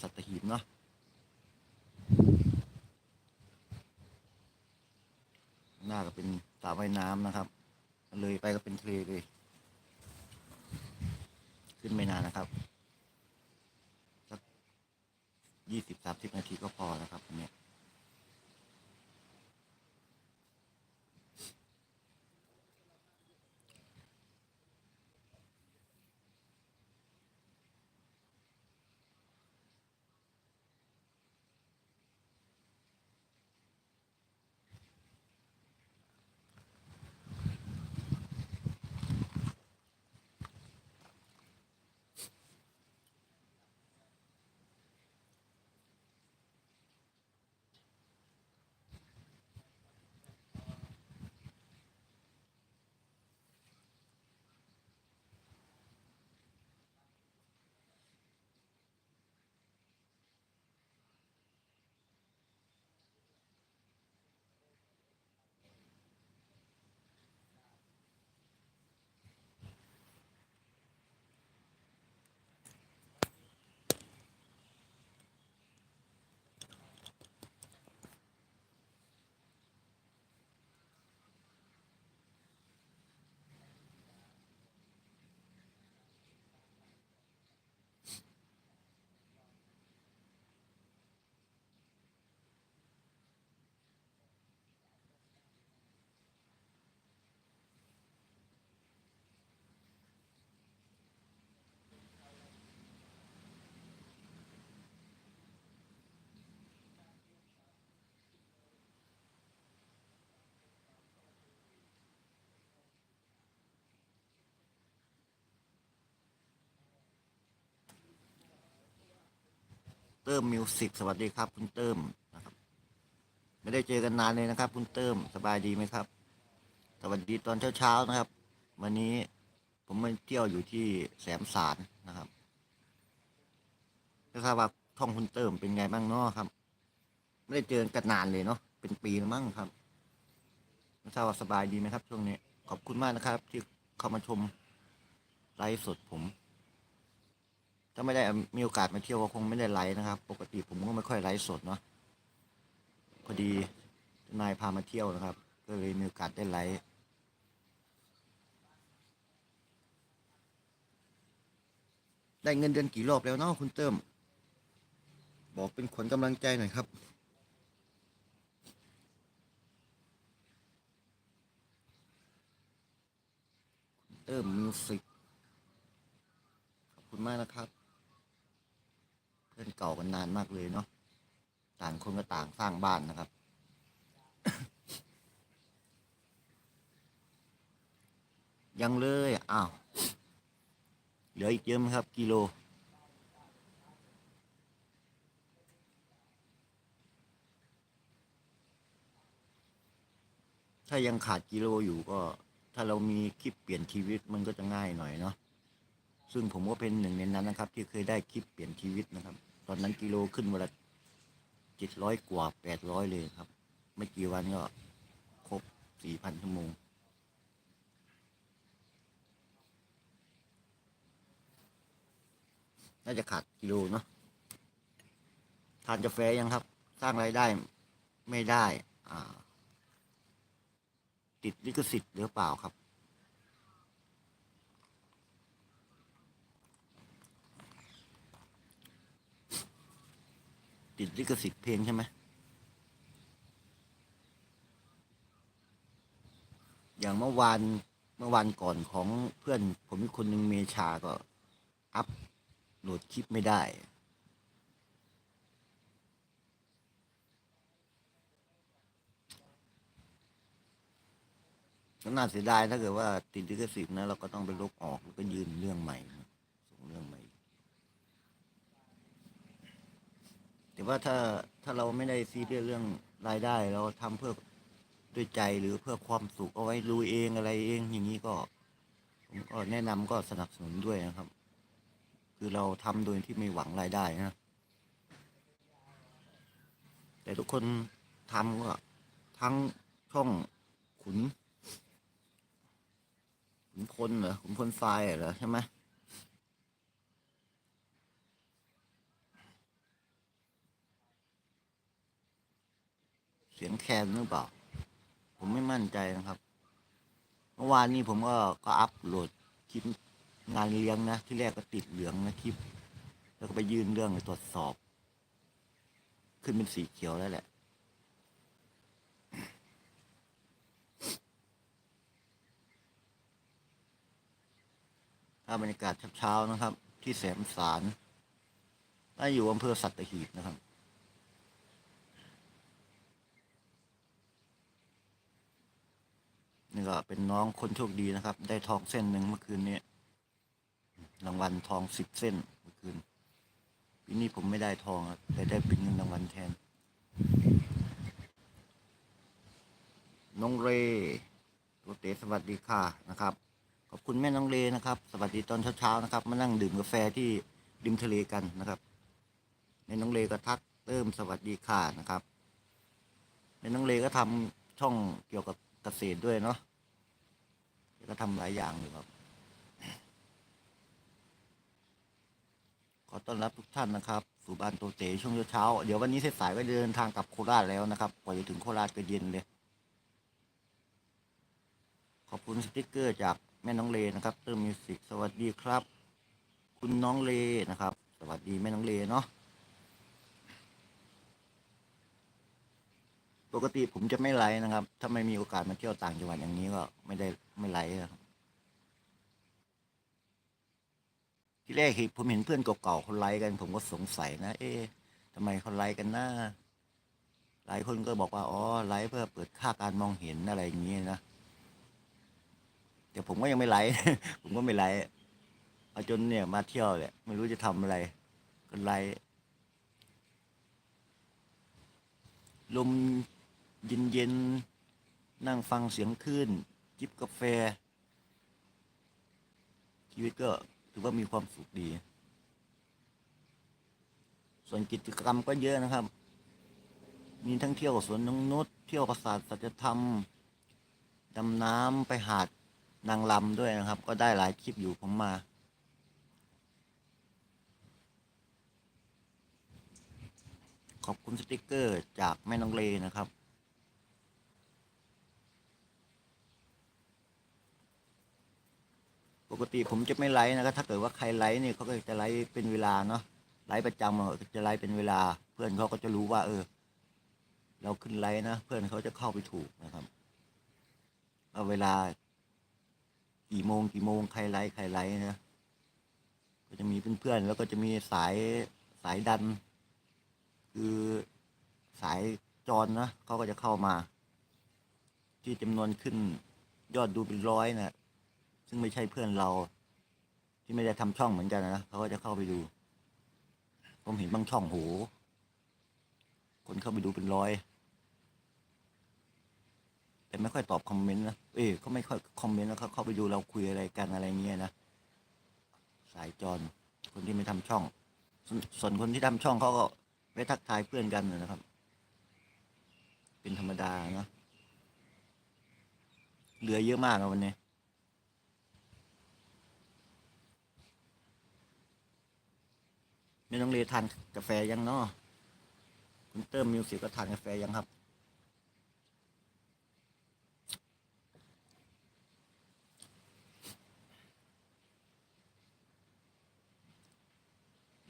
สัตหีบเนาะหน้าก็เป็นสระว่ายน้ำนะครับ เลยไปก็เป็นทะเลเลย ขึ้นไม่นานนะครับสักยี่สิบสามสิบนาทีก็พอนะครับอันเนี้ เติมมิวสิกสวัสดีครับ คุณเติมนะครับ ไม่ได้เจอกันนานเลยนะครับ คุณเติมสบายดีไหมครับ สวัสดีตอนเช้าๆนะครับ วันนี้ผมมาเที่ยวอยู่ที่แสมสารนะครับไม่ทราบว่าท่องคุณเติมเป็นไงบ้างเนาะครับ ไม่ได้เจอกันนานเลยเนาะเป็นปีแล้วมั้งครับไม่ทราบว่าสบายดีไหมครับ ช่วงนี้ขอบคุณมากนะครับ ที่เข้ามาชมไลฟ์สดผม ถ้าไม่ได้มีโอกาสมาเที่ยวก็คงไม่ได้ไลฟ์นะครับ ปกติผมก็ไม่ค่อยไลฟ์สดเนาะพอดีนายพามาเที่ยวนะครับ ก็เลยมีโอกาสได้ไลฟ์ได้เงินเดือนกี่รอบแล้วเนาะคุณเติม บอกเป็นขวัญกำลังใจหน่อยครับเติมมิวสิกขอบคุณมากนะครับ พื่อนเก่ากันนานมากเลยเนาะต่างคนก็ต่างสร้างบ้านนะครับ ยังเลยอ้าวเหลืออีกเยอะไหมครับ กิโลถ้ายังขาดกิโลอยู่ก็ ถ้าเรามีคลิปเปลี่ยนชีวิตมันก็จะง่ายหน่อยเนาะ ซึ่งผมก็เป็นหนึ่งในนั้นนะครับ ที่เคยได้คลิปเปลี่ยนชีวิตนะครับ ตอนนั้นกิโลขึ้นวันละเจ็ดร้อยกว่าแปดร้อยเลยครับ ไม่กี่วันก็ครบสี่พันชั่วโมงน่าจะขาดกิโลเนาะทานกาแฟยังครับ สร้างรายได้ไม่ได้ อ่า ติดลิขสิทธิ์หรือเปล่าครับ ติดลิขสิทธิ์เพลงใช่ไหมอย่างเมื่อวานเมื่อวานก่อนของเพื่อนผมอีกคนหนึ่งเมชาก็ อัพโหลดคลิปไม่ได้ก็น่าเสียดายถ้าเกิดว่าติดลิขสิทธิ์นะเราก็ต้องไปลบออกแล้วก็ยืนเรื่องใหม่นะส่งเรื่องใหม่ แต่ว่าถ้าถ้าเราไม่ได้ซีเรียสเรื่องรายได้ เราทำเพื่อด้วยใจหรือเพื่อความสุขเอาไว้รู้เองอะไรเองอย่างนี้ก็ ผมก็แนะนำก็สนับสนุนด้วยนะครับ คือเราทำโดยที่ไม่หวังรายได้นะแต่ทุกคนทำก็ทั้งช่องขุนขุนพลเหรอขุนพลทรายเหรอใช่ไหม เสียงแคนหรือเปล่า ผมไม่มั่นใจนะครับ เมื่อวานนี้ผมก็ก็อัพโหลดคลิปงานเลี้ยงนะ ที่แรกก็ติดเหลืองนะคลิป แล้วก็ไปยื่นเรื่องไปตรวจสอบ ขึ้นเป็นสีเขียวแล้วแหละถ้าบรรยากาศเช้าๆนะครับ ที่แสมสารน่าอยู่อำเภอสัตหีบนะครับ นี่ ก็เป็นน้องคนโชคดีนะครับ ได้ทองเส้นหนึ่งเมื่อคืนนี้รางวัลทองสิบเส้นเมื่อคืนปีนี้ผมไม่ได้ทองครับแต่ได้เป็นเงินรางวัลแทน น้องเรตัวเตสวัสดีค่ะนะครับ ขอบคุณแม่น้องเรนะครับ สวัสดีตอนเช้าๆนะครับ มานั่งดื่มกาแฟที่ริมทะเลกันนะครับแม่น้องเรก็ทักเติมสวัสดีค่ะนะครับแม่น้องเรก็ทำช่องเกี่ยวกับเกษตรด้วยเนาะ ก็ทำหลายอย่างอยู่ครับ ขอต้อนรับทุกท่านนะครับ สู่บ้านโตเตช่วงเช้าเดี๋ยววันนี้สายๆก็เดินทางกลับโคราชแล้วนะครับกว่าจะถึงโคราชก็เย็นเลย ขอบคุณสติ๊กเกอร์จากแม่น้องเลนะครับเติมมิวสิกสวัสดีครับ คุณน้องเลนะครับ สวัสดีแม่น้องเลเนาะ ปกติผมจะไม่ไลฟ์นะครับ ถ้าไม่มีโอกาสมาเที่ยวต่างจังหวัดอย่างนี้ก็ไม่ได้ไม่ไลฟ์ครับที่แรกเห็นผมเห็นเพื่อนเก่าๆเขาไลฟ์กัน ผมก็สงสัยนะ เอ๊ะทำไมเขาไลฟ์กันนะหลายคนก็บอกว่าอ๋อไลฟ์เพื่อเปิดค่าการมองเห็นอะไรอย่างนี้นะแต่ผมก็ยังไม่ไลฟ์ผมก็ไม่ไลฟ์เอาจนเนี่ยมาเที่ยวแหละไม่รู้จะทำอะไรก็ไลฟ์ลม เย็นเย็นๆ นั่งฟังเสียงคลื่น จิบกาแฟ ชีวิตก็ถือว่ามีความสุขดี ส่วนกิจกรรมก็เยอะนะครับ มีทั้งเที่ยวสวนนงนุษเที่ยวปราสาทสัจธรรม ดำน้ำไปหาดนางลำด้วยนะครับ ก็ได้หลายคลิปอยู่ผมมาขอบคุณสติกเกอร์จากแม่น้องเลนะครับ ปกติผมจะไม่ไลฟ์นะครับถ้าเกิดว่าใครไลฟ์เนี่ยเขาก็จะไลฟ์เป็นเวลาเนาะไลฟ์ประจำอะจะไลฟ์เป็นเวลา เพื่อนเขาก็จะรู้ว่า เออ เราขึ้นไลฟ์นะเพื่อนเขาจะเข้าไปถูกนะครับเอาเวลา กี่โมงกี่โมงใครไลฟ์ใครไลฟ์นะก็จะมีเพื่อนๆแล้วก็จะมีสายสายดัน คือสายจรนะเขาก็จะเข้ามา ที่จำนวนขึ้นยอดดูเป็นร้อยนะ ซึ่งไม่ใช่เพื่อนเรา ที่ไม่ได้ทำช่องเหมือนกันนะเขาก็จะเข้าไปดู ผมเห็นบางช่องโหคนเข้าไปดูเป็นร้อย แต่ไม่ค่อยตอบคอมเมนต์นะเอ้ยเขาไม่ค่อยคอมเมนต์แล้วเขาเข้าไปดูเราคุยอะไรกันอะไรเงี้ยนะสายจรคนที่ไม่ทำช่องสส่วนคนที่ทำช่องเขาก็ไปทักทายเพื่อนกันนะครับ เป็นธรรมดานะเหลือเยอะมากอะวันนี้ ไม่ต้องเรียทานกาแฟยังเนาะคุณเติมมิวสิกก็ทานกาแฟยังครับ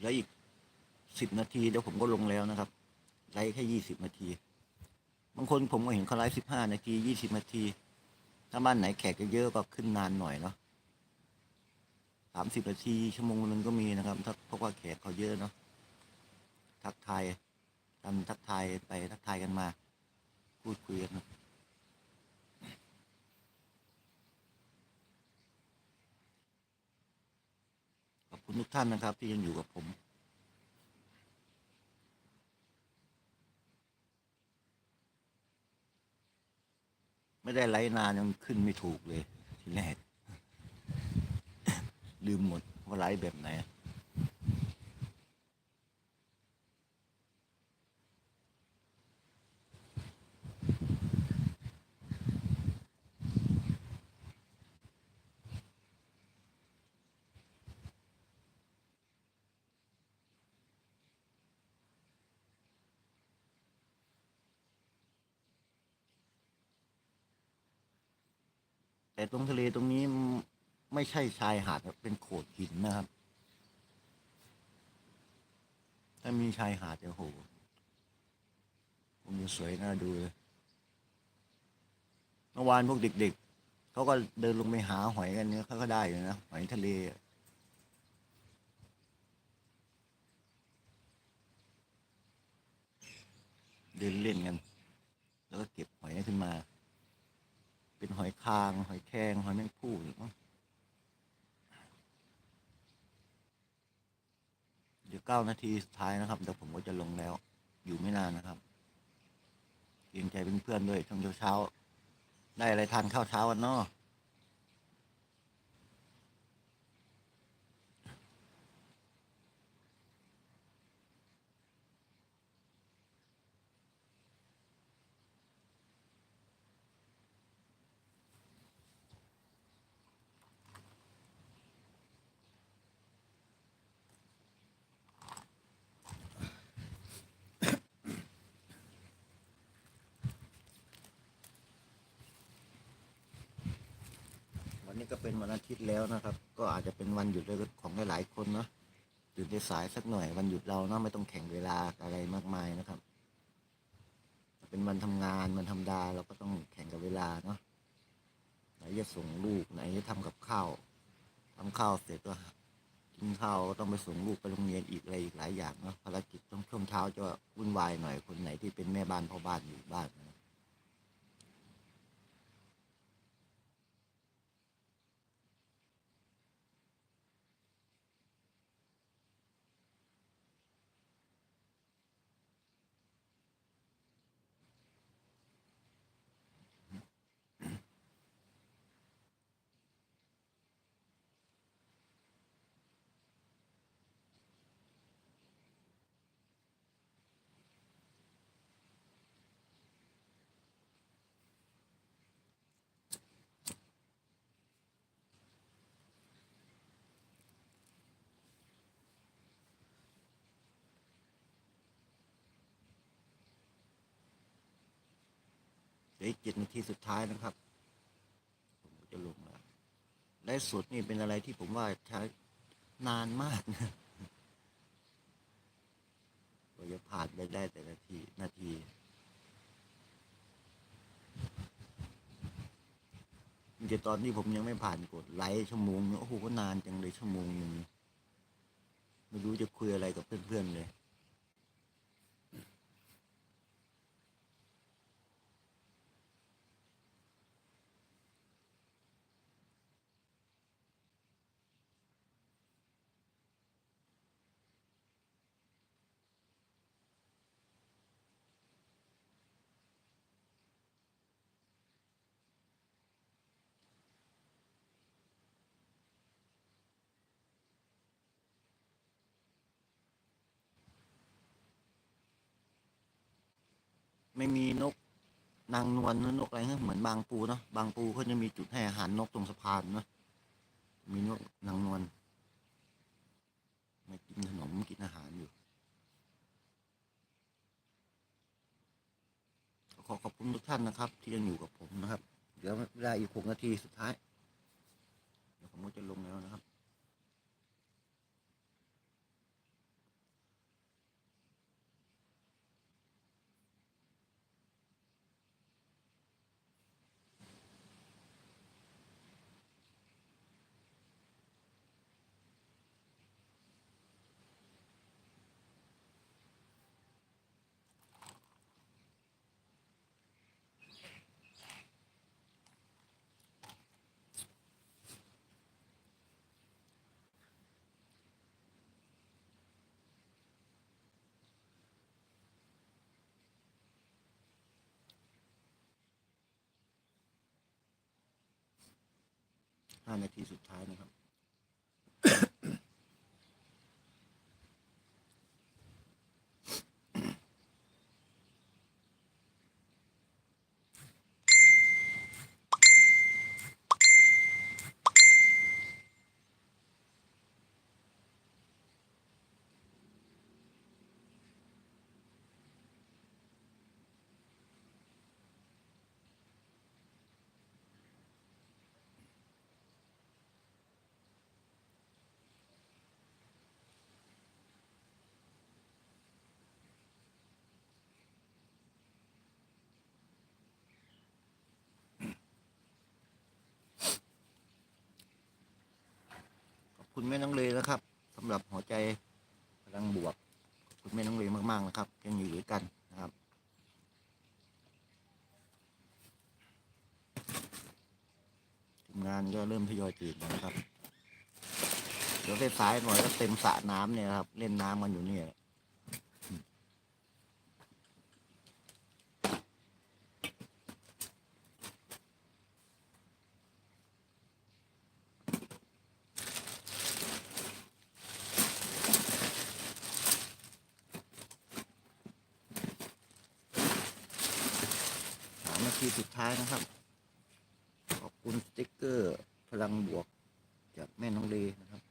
แล้วอีกสิบนาทีเดี๋ยวผมก็ลงแล้วนะครับ ไลฟ์แค่ยี่สิบนาที บางคนผมก็เห็นเขาไลฟ์สิบห้านาทียี่สิบนาที ถ้าบ้านไหนแขกเยอะๆก็ขึ้นนานหน่อยเนาะ สามสิบนาทีชั่วโมงนึงก็มีนะครับถ้าเพราะว่าแขกเขาเยอะเนาะทักทายกันทักทายไปทักทายกันมา พูดคุยกันนะขอบคุณทุกท่านนะครับ ที่ยังอยู่กับผมไม่ได้ไลฟ์นานยังขึ้นไม่ถูกเลยทีแรก ลืมหมดว่าไล่แบบไหนแต่ตรงทะเลตรงนี้ ไม่ใช่ชายหาดครับเป็นโขดหินนะครับ ถ้ามีชายหาดจะโหผมจะสวยน่าดูเลยเมื่อวานพวกเด็ก ๆเขาก็เดินลงไปหาหอยกันเนี่ยเขาก็ได้อยู่นะหอยทะเลเดินเล่นกัน แล้วก็เก็บหอยขึ้นมา เป็นหอยคาง หอยแครงหอยแมงผู้หรือมั้งเดี๋ยวเก้านาทีสุดท้ายนะครับเดี๋ยวผมก็จะลงแล้ว อยู่ไม่นานนะครับเกรงใจเพื่อนๆด้วยช่วงเช้าๆได้อะไรทานข้าวเช้ากันเนาะ วันนี้ก็เป็นวันอาทิตย์แล้วนะครับ ก็อาจจะเป็นวันหยุดเลยของหลายๆคนเนาะตื่นสายสักหน่อยวันหยุดเราเนาะไม่ต้องแข่งเวลาอะไรมากมายนะครับ เป็นวันทำงานวันธรรมดาเราก็ต้องแข่งกับเวลาเนาะไหนจะส่งลูกไหนจะทำกับข้าวทำข้าวเสร็จก็กินข้าวต้องไปส่งลูกไปโรงเรียนอีกอะไรอีกหลายอย่างเนาะภารกิจต้องช่วงเช้าจะวุ่นวายหน่อยคนไหนที่เป็นแม่บ้านพ่อบ้านอยู่บ้านนะ อีกเจ็ดนาทีสุดท้ายนะครับ ผมจะลงแล้วและสดนี่เป็นอะไรที่ผมว่าใช้นานมากนะกว่าจะผ่านไปได้แต่ละทีนาทีมันจะตอนที่ผมยังไม่ผ่านกดไลค์ชั่วโมงนึงโอ้โหก็นานจังเลยชั่วโมงหนึ่งไม่รู้จะคุยอะไรกับเพื่อนๆเลย ไม่มีนกนางนวลนกอะไรเงี้ยเหมือนบางปูเนาะบางปูเขาจะมีจุดให้อาหารนกตรงสะพานเนาะมีนกนางนวลมากินขนมกินอาหารอยู่ขอขอบคุณทุกท่านนะครับ ที่ยังอยู่กับผมนะครับ เดี๋ยวเวลาอีกหกนาทีสุดท้ายเดี๋ยวผมก็จะลงแล้วนะครับ ห้านาทีสุดท้ายนะครับ ห คุณแม่น้องเลยนะครับสำหรับหัวใจพลังบวกขอบคุณแม่น้องเลยมากๆนะครับยังอยู่ด้วยกันนะครับทีมงานก็เริ่มทยอยจีบนะครับเดี๋ยวสายๆหน่อยก็เต็มสระน้ำเนี่ยครับ เล่นน้ำกันอยู่เนี่ย สามนาทีสุดท้ายนะครับ ขอบคุณสติ๊กเกอร์พลังบวกจากแม่น้องเลนะครับ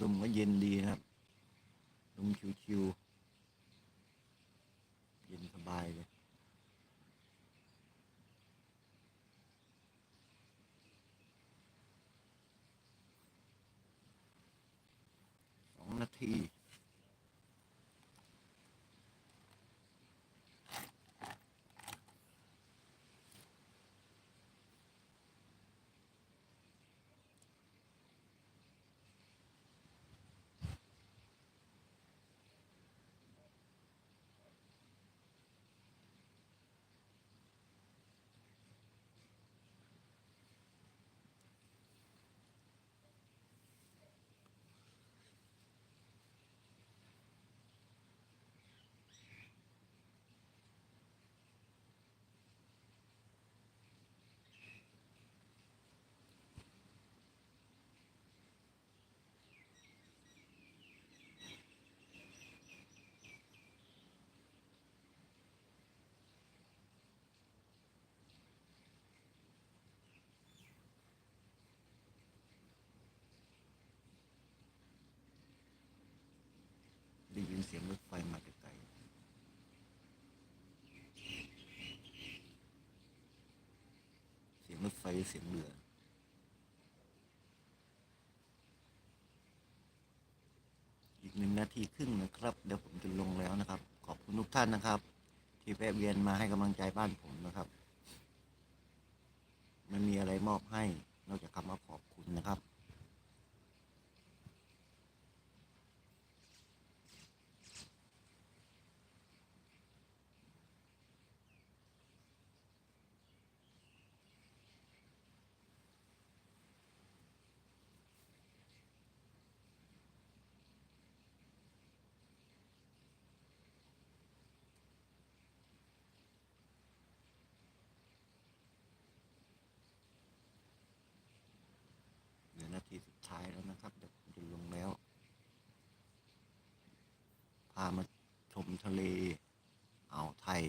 ดมก็เย็นดีครับ ดมชิวๆ เย็นสบายเลย สองนาที ได้ยิ นเสียงรถไฟมาไกลๆเสียงรถไฟเสียงเรืออีกหนึ่งนาทีครึ่งนะครับ เดี๋ยวผมจะลงแล้วนะครับ ขอบคุณทุกท่านนะครับ ที่แวะเวียนมาให้กำลังใจบ้านผมนะครับ ไม่มีอะไรมอบให้นอกจากคำว่าขอบคุณนะครับ เหลือนาทีสุดท้ายแล้ว นะครับ เดี๋ยวผมจะลงแล้ว พามาชมทะเลอ่าวไทย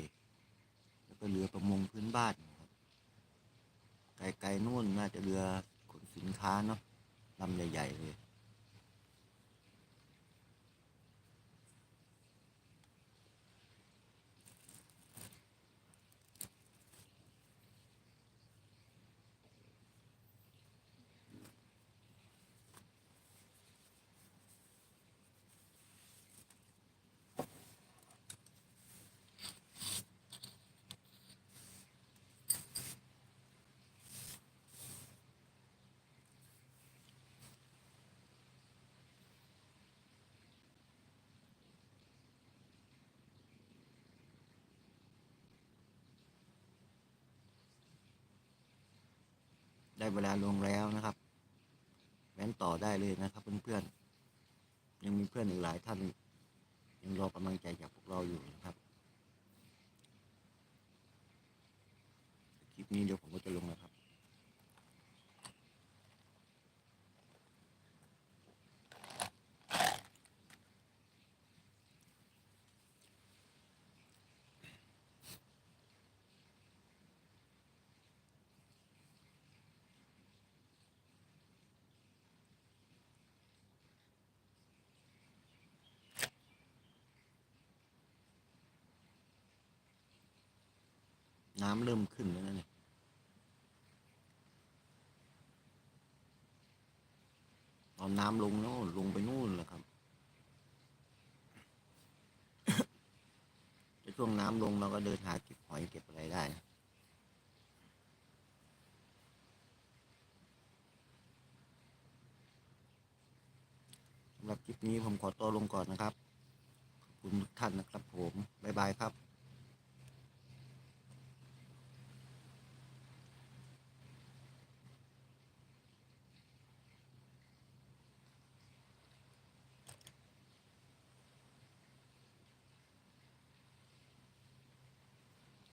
แล้วก็เรือประมงพื้นบ้านนะครับไกลๆนู่นน่าจะเรือขนสินค้าเนาะลำใหญ่ ๆ เลย ได้เวลาลงแล้วนะครับแว้นต่อได้เลยนะครับเพื่อนๆยังมีเพื่อนอีกหลายท่าน ยังรอกำลังใจจากพวกเราอยู่นะครับคลิปนี้เดี๋ยวผมก็จะลงนะครับ น้ำเริ่มขึ้นแล้วนะเนี่ยตอนน้ำลงแล้วลงไปนู่นแหละครับในช่วงน้ำลงเราก็เดินหาเก็บหอยเก็บอะไรได้นะสำหรับคลิปนี้ผมขอตัวลงก่อนนะครับ ขอบคุณทุกท่านนะครับผม บ๊ายบายครับ